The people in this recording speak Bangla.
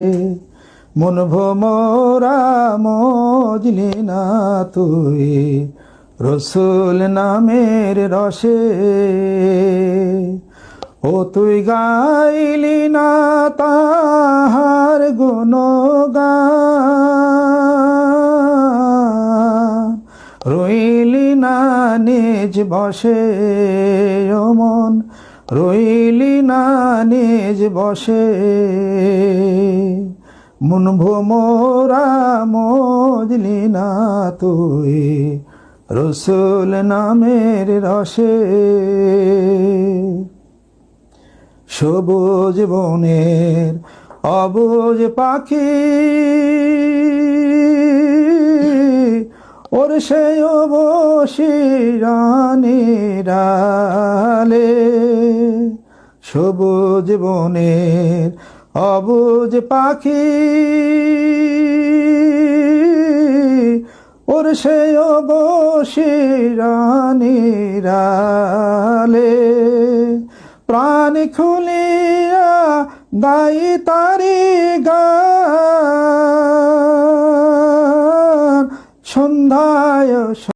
মন ভোমরা মজলি না তুই, রসুল নামের রসে। ও তুই গাইলি না তাহার গুণগান, রইলি না নিজ বসে ও মন রইলি না নিজ বসে, মন ভোমরা মজলি না তুই, রসুল নামের রসে। সবুজ বনের অবুজ পাখি, ওর সে বসিরানিরালে সবুজ বনের অবুজ পাখি। ওর সে বসিরানিরালে প্রাণ খুলিয়া গাই তারি গান। সন্ধ্যায়